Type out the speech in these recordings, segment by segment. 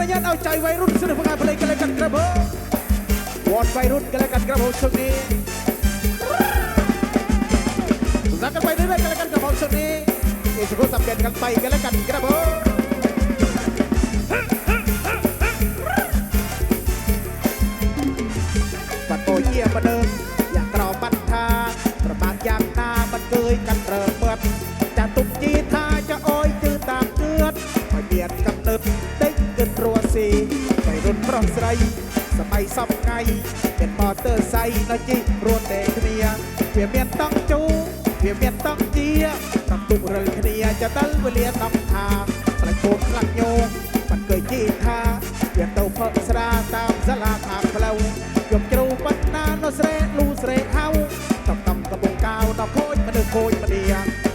มยันเอาใจวัยรุ่นสนุกงานเพลงกันเลยกันครับผมวอนวัยรุ่นกันเลยกันครับผมช่วงนี้รักกันไปเรื่อยๆกันเลยกันครับผมช่วงนี้อีกสุกคสับเปลี่ยนกันไปกันเลยกันครับผมស្រីសម័យសពថ្ងៃមានបតើស័យនៅជីរួតតែគ្នាវាមានតង់ជូវាមានតង់ជាតំទុករលគ្នាចដិលវេលាតំថាប្រកូនខ្លាំងញោមិនเคยជីថាវាទៅផឹកស្រាតាមសាលាតាមផ្លូវយកជ្រូបណ្ណានៅស្រែលូស្រែហៅតំតំកំពុងកាវដល់ខូចមនុស្សខូចមនី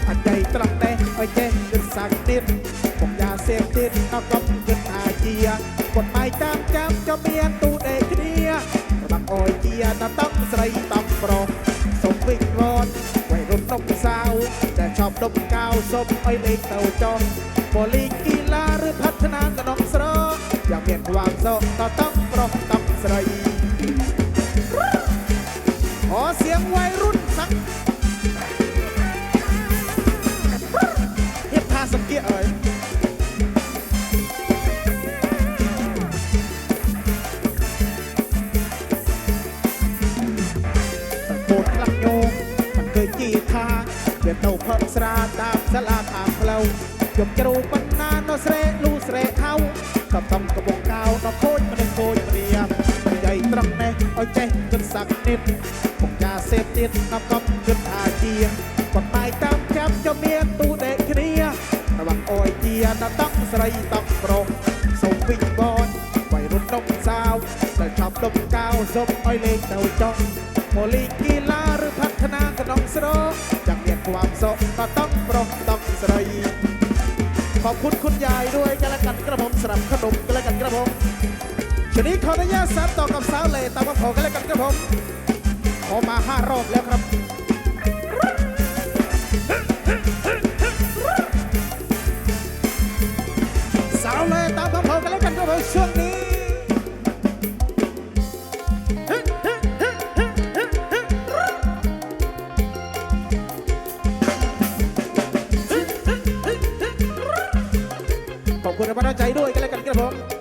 អតីត្រង់ទេអីទេគិតសាច់ទៀតខ្ញុំយ៉ាសេពទៀតដល់កំគិតថាជាគាត់បាយតាមតាតប់ស្រីតប់ប្រុសសុំវិវត្តវ័យรุ่นដុកសាវតែឈប់ដុកកៅសុំអីលេខទៅចោះបូលីគីឡាឬផាត់ឆ្នាំក្នុងស្រោយ៉ាងមានความសុខតាតប់ប្រុសតប់ស្រីវាទៅផឹកស្រាតាមសាលាតាមផ្លូវខ្ញុំជ្រូកបណ្ណានៅស្រែលូស្រែហៅកំតំកបងកៅដល់ខូចមនុស្សខូចព្រានិយាយត្រង់នេះឲ្យចេះគិតសាក់និតបងការសេពទៀតដល់កប់គិតថាជាបាត់បាយតាមចាប់ខ្ញុំមានទូដេកគ្នារវាងអយជាដល់តង់ស្រីតង់ប្រុសសូមពេញបនវៃរុនដុំសាវដែលឆប់ដុំកៅសុំឲ្យលេងទៅចង់មកលេងគីឡាឬផាត់ថ្នាក្នុងស្រុកความสมก็ต้องปรบต้องใส่ขอบคุณคุณยายด้วยกันละกันกระผมสำหรับขนมกันละกันกระผมชนี้ขออนุญาตสาบต่อกับสาวเลยตาม่าขอกันละกันกระผมขอมาห้ารอบแล้วครับสาวเลยตาม่าขอกันละกันกระผมช่วงระวังใจด้วยกันแล้วกันครับผม